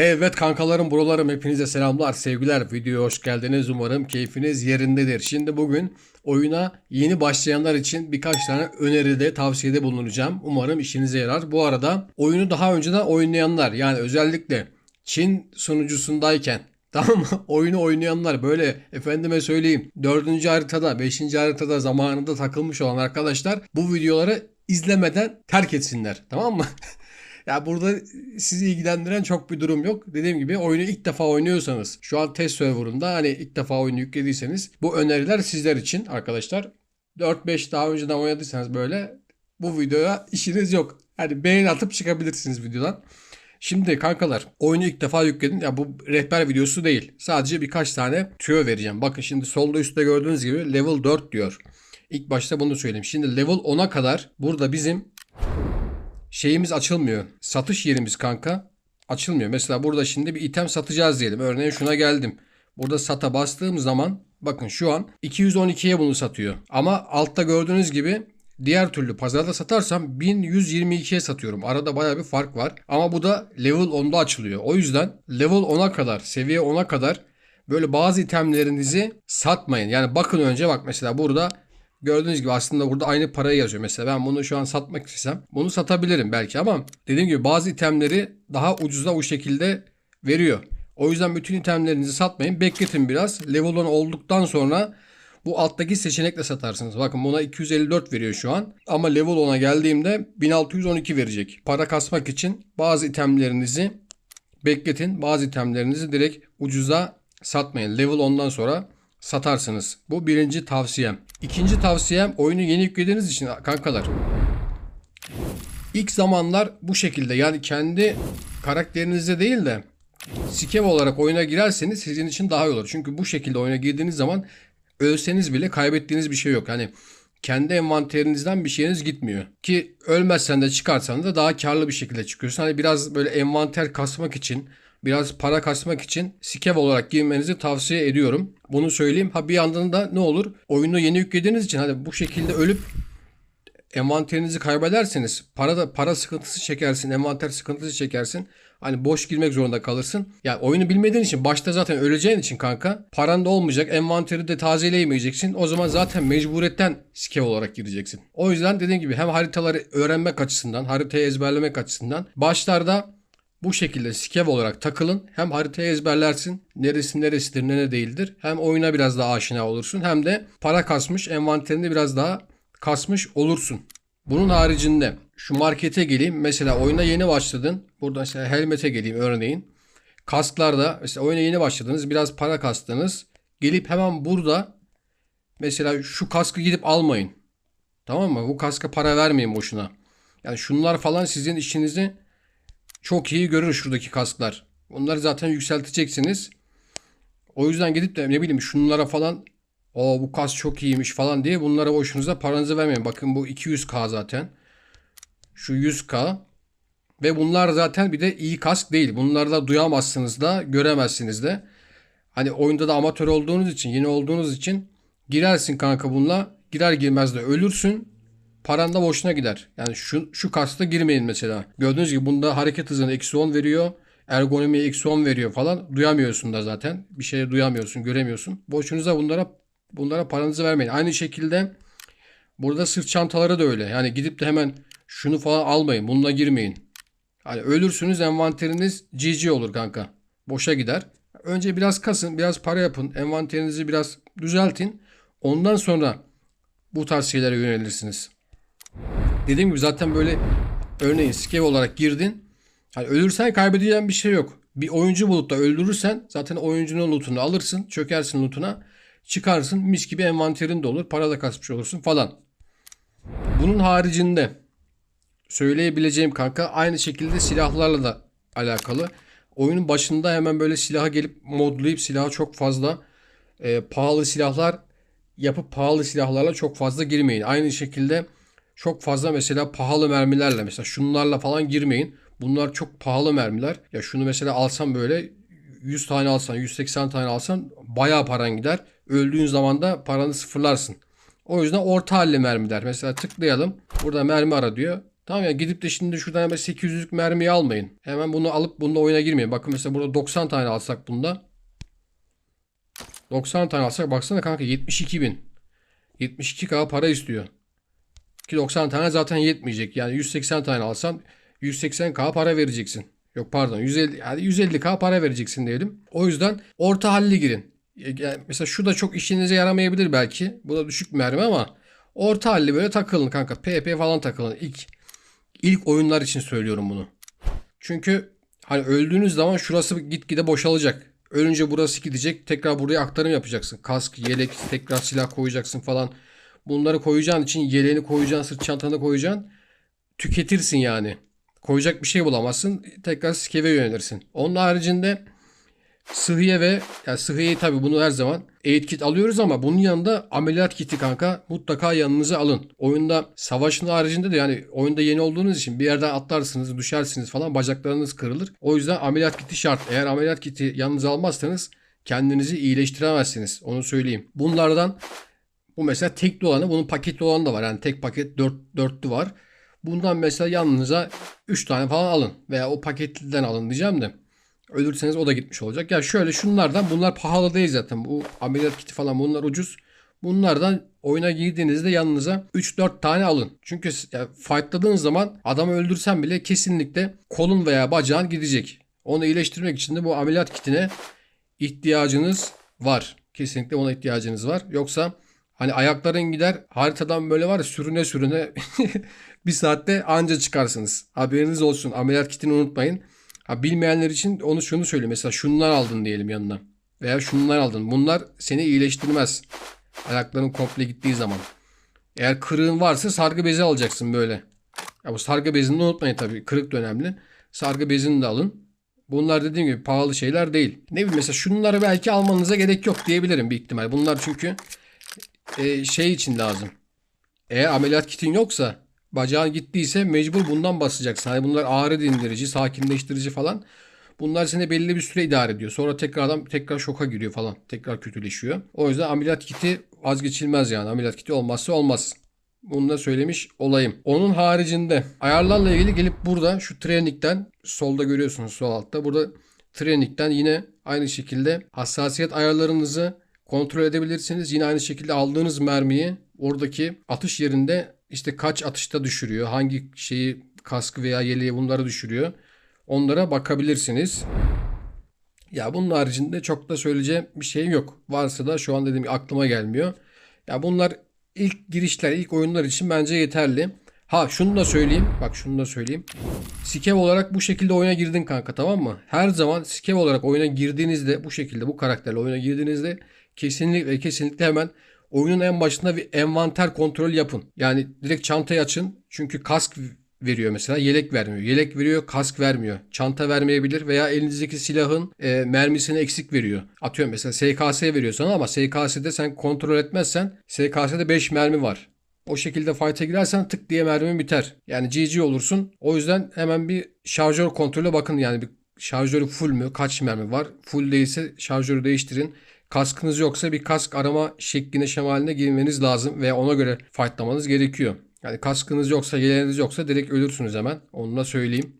Evet kankalarım, buralarım hepinize selamlar, sevgiler. Videoya hoş geldiniz. Umarım keyfiniz yerindedir. Şimdi bugün oyuna yeni başlayanlar için birkaç tane öneride, tavsiyede bulunacağım. Umarım işinize yarar. Bu arada oyunu daha önceden oynayanlar yani özellikle Çin sunucusundayken Tamam mı? Oyunu oynayanlar böyle efendime söyleyeyim 4. haritada 5. haritada zamanında takılmış olan arkadaşlar bu videoları izlemeden terk etsinler. Tamam mı? Ya burada sizi ilgilendiren çok bir durum yok. Dediğim gibi oyunu ilk defa oynuyorsanız şu an test serverında hani ilk defa oyunu yüklediyseniz bu öneriler sizler için arkadaşlar. 4-5 daha önceden oynadıysanız böyle bu videoya işiniz yok. Hani beğen atıp çıkabilirsiniz videodan. Şimdi kankalar oyunu ilk defa yükledin. Ya bu rehber videosu değil. Sadece birkaç tane tüyo vereceğim. Bakın şimdi solda üstte gördüğünüz gibi level 4 diyor. İlk başta bunu söyleyeyim. Şimdi level 10'a kadar burada bizim şeyimiz açılmıyor. Satış yerimiz kanka açılmıyor. Mesela burada şimdi bir item satacağız diyelim. Örneğin şuna geldim. Burada sata bastığım zaman bakın şu an 212'ye bunu satıyor. Ama altta gördüğünüz gibi diğer türlü pazarda satarsam 1122'ye satıyorum. Arada baya bir fark var. Ama bu da level 10'da açılıyor. O yüzden level 10'a kadar, seviye 10'a kadar böyle bazı itemlerinizi satmayın. Yani bakın önce bak mesela burada Gördüğünüz gibi aslında burada aynı parayı yazıyor. Mesela ben bunu şu an satmak istesem bunu satabilirim belki ama dediğim gibi bazı itemleri daha ucuza o şekilde veriyor. O yüzden bütün itemlerinizi satmayın. Bekletin biraz. Level 10 olduktan sonra bu alttaki seçenekle satarsınız. Bakın buna 254 veriyor şu an. Ama level 10'a geldiğimde 1612 verecek. Para kasmak için bazı itemlerinizi bekletin. Bazı itemlerinizi direkt ucuza satmayın. Level 10'dan sonra satarsınız. Bu birinci tavsiyem. İkinci tavsiyem oyunu yeni yüklediğiniz için kankalar. İlk zamanlar bu şekilde yani kendi karakterinizde değil de skev olarak oyuna girerseniz sizin için daha iyi olur. Çünkü bu şekilde oyuna girdiğiniz zaman ölseniz bile kaybettiğiniz bir şey yok. Hani kendi envanterinizden bir şeyiniz gitmiyor. Ki ölmezsen de çıkarsan da daha karlı bir şekilde çıkıyorsun. Hani biraz böyle envanter kasmak için biraz para kasmak için skev olarak girmenizi tavsiye ediyorum. Bunu söyleyeyim. Ha bir yandan da ne olur? Oyunu yeni yüklediğiniz için hani bu şekilde ölüp envanterinizi kaybederseniz para da para sıkıntısı çekersin, envanter sıkıntısı çekersin. Hani boş girmek zorunda kalırsın. Yani oyunu bilmediğin için başta zaten öleceğin için kanka paran da olmayacak. Envanteri de tazeleyemeyeceksin. O zaman zaten mecburiyetten skev olarak gireceksin. O yüzden dediğim gibi hem haritaları öğrenmek açısından, haritayı ezberlemek açısından başlarda bu şekilde skev olarak takılın. Hem haritayı ezberlersin. Neresi neresidir ne değildir. Hem oyuna biraz daha aşina olursun. Hem de para kasmış envanterini biraz daha kasmış olursun. Bunun haricinde şu markete geleyim. Mesela oyuna yeni başladın. Burada mesela helmete geleyim örneğin. Kasklarda mesela oyuna yeni başladınız. Biraz para kastınız. Gelip hemen burada mesela şu kaskı gidip almayın. Tamam mı? Bu kaska para vermeyin boşuna. Yani şunlar falan sizin işinizi çok iyi görür şuradaki kasklar. Bunları zaten yükselteceksiniz. O yüzden gidip de ne bileyim şunlara falan o bu kask çok iyiymiş falan diye bunlara boşunuza paranızı vermeyin. Bakın bu 200k zaten. Şu 100k. Ve bunlar zaten bir de iyi kask değil. Bunları da duyamazsınız da göremezsiniz de. Hani oyunda da amatör olduğunuz için yeni olduğunuz için girersin kanka bununla. Girer girmez de ölürsün. Paran da boşuna gider. Yani şu, şu kasta girmeyin mesela. Gördüğünüz gibi bunda hareket hızını eksi 10 veriyor. Ergonomiye eksi 10 veriyor falan. Duyamıyorsun da zaten. Bir şey duyamıyorsun, göremiyorsun. Boşunuza bunlara bunlara paranızı vermeyin. Aynı şekilde burada sırt çantaları da öyle. Yani gidip de hemen şunu falan almayın. Bununla girmeyin. Hani ölürsünüz envanteriniz GG olur kanka. Boşa gider. Önce biraz kasın, biraz para yapın. Envanterinizi biraz düzeltin. Ondan sonra bu tarz şeylere yönelirsiniz. Dediğim gibi zaten böyle örneğin skev olarak girdin. Hani ölürsen kaybedeceğin bir şey yok. Bir oyuncu bulup da öldürürsen zaten oyuncunun lootunu alırsın. Çökersin lootuna. Çıkarsın mis gibi envanterin de olur. Para da kasmış olursun falan. Bunun haricinde söyleyebileceğim kanka aynı şekilde silahlarla da alakalı. Oyunun başında hemen böyle silaha gelip modlayıp silaha çok fazla e, pahalı silahlar yapıp pahalı silahlarla çok fazla girmeyin. Aynı şekilde çok fazla mesela pahalı mermilerle mesela şunlarla falan girmeyin. Bunlar çok pahalı mermiler. Ya şunu mesela alsan böyle 100 tane alsan 180 tane alsan bayağı paran gider. Öldüğün zaman da paranı sıfırlarsın. O yüzden orta halli mermiler. Mesela tıklayalım. Burada mermi ara diyor. Tamam ya gidip de şimdi şuradan hemen 800'lük mermiyi almayın. Hemen bunu alıp bununla oyuna girmeyin. Bakın mesela burada 90 tane alsak bunda. 90 tane alsak baksana kanka 72 bin. 72k para istiyor. Ki 90 tane zaten yetmeyecek. Yani 180 tane alsan 180k para vereceksin. Yok pardon 150 yani 150k para vereceksin diyelim. O yüzden orta halli girin. Yani mesela şu da çok işinize yaramayabilir belki. Bu da düşük mermi ama orta halli böyle takılın kanka. PP falan takılın. İlk ilk oyunlar için söylüyorum bunu. Çünkü hani öldüğünüz zaman şurası gitgide boşalacak. Ölünce burası gidecek. Tekrar buraya aktarım yapacaksın. Kask, yelek, tekrar silah koyacaksın falan. Bunları koyacağın için yeleğini koyacaksın, sırt çantanı koyacaksın. Tüketirsin yani. Koyacak bir şey bulamazsın. Tekrar skeve yönelirsin. Onun haricinde sıhhiye ve yani sıhhiyeyi tabii bunu her zaman aid kit alıyoruz ama bunun yanında ameliyat kiti kanka mutlaka yanınıza alın. Oyunda savaşın haricinde de yani oyunda yeni olduğunuz için bir yerden atlarsınız, düşersiniz falan bacaklarınız kırılır. O yüzden ameliyat kiti şart. Eğer ameliyat kiti yanınıza almazsanız kendinizi iyileştiremezsiniz. Onu söyleyeyim. Bunlardan bu mesela tekli olanı bunun paketli olanı da var. Yani tek paket dört, dörtlü var. Bundan mesela yanınıza 3 tane falan alın. Veya o paketliden alın diyeceğim de. Ölürseniz o da gitmiş olacak. Ya şöyle şunlardan bunlar pahalı değil zaten. Bu ameliyat kiti falan bunlar ucuz. Bunlardan oyuna girdiğinizde yanınıza 3-4 tane alın. Çünkü ya, fightladığınız zaman adamı öldürsen bile kesinlikle kolun veya bacağın gidecek. Onu iyileştirmek için de bu ameliyat kitine ihtiyacınız var. Kesinlikle ona ihtiyacınız var. Yoksa hani ayakların gider haritadan böyle var ya sürüne sürüne bir saatte anca çıkarsınız. Haberiniz olsun. Ameliyat kitini unutmayın. Ha, bilmeyenler için onu şunu söyleyeyim. Mesela şunlar aldın diyelim yanına. Veya şunlar aldın. Bunlar seni iyileştirmez. Ayakların komple gittiği zaman. Eğer kırığın varsa sargı bezi alacaksın böyle. Ya bu sargı bezini unutmayın tabii. Kırık da önemli. Sargı bezini de alın. Bunlar dediğim gibi pahalı şeyler değil. Ne bileyim mesela şunları belki almanıza gerek yok diyebilirim bir ihtimal. Bunlar çünkü e, şey için lazım. Eğer ameliyat kitin yoksa bacağın gittiyse mecbur bundan basacaksın. Hani bunlar ağrı dindirici, sakinleştirici falan. Bunlar seni belli bir süre idare ediyor. Sonra tekrardan tekrar şoka giriyor falan. Tekrar kötüleşiyor. O yüzden ameliyat kiti vazgeçilmez yani. Ameliyat kiti olmazsa olmaz. Bunu da söylemiş olayım. Onun haricinde ayarlarla ilgili gelip burada şu training'den solda görüyorsunuz sol altta. Burada training'den yine aynı şekilde hassasiyet ayarlarınızı kontrol edebilirsiniz. Yine aynı şekilde aldığınız mermiyi oradaki atış yerinde işte kaç atışta düşürüyor. Hangi şeyi kaskı veya yeleği bunları düşürüyor. Onlara bakabilirsiniz. Ya bunun haricinde çok da söyleyeceğim bir şey yok. Varsa da şu an dediğim gibi aklıma gelmiyor. Ya bunlar ilk girişler, ilk oyunlar için bence yeterli. Ha şunu da söyleyeyim. Bak şunu da söyleyeyim. Skev olarak bu şekilde oyuna girdin kanka tamam mı? Her zaman skev olarak oyuna girdiğinizde bu şekilde bu karakterle oyuna girdiğinizde kesinlikle kesinlikle hemen oyunun en başında bir envanter kontrol yapın. Yani direkt çantayı açın. Çünkü kask veriyor mesela. Yelek vermiyor. Yelek veriyor, kask vermiyor. Çanta vermeyebilir veya elinizdeki silahın e, mermisini eksik veriyor. Atıyorum mesela SKS veriyor sana ama SKS'de sen kontrol etmezsen SKS'de 5 mermi var. O şekilde fight'a girersen tık diye mermin biter. Yani GG olursun. O yüzden hemen bir şarjör kontrolü bakın. Yani bir şarjörü full mü? Kaç mermi var? Full değilse şarjörü değiştirin. Kaskınız yoksa bir kask arama şekline şemaline girmeniz lazım ve ona göre fightlamanız gerekiyor. Yani kaskınız yoksa, yeleğiniz yoksa direkt ölürsünüz hemen. Onu da söyleyeyim.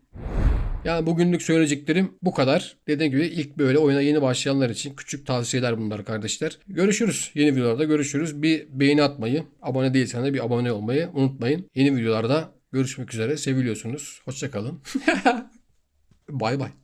Yani bugünlük söyleyeceklerim bu kadar. Dediğim gibi ilk böyle oyuna yeni başlayanlar için küçük tavsiyeler bunlar kardeşler. Görüşürüz. Yeni videolarda görüşürüz. Bir beğeni atmayı, abone değilseniz de bir abone olmayı unutmayın. Yeni videolarda görüşmek üzere. Seviliyorsunuz. Hoşçakalın. bay bay.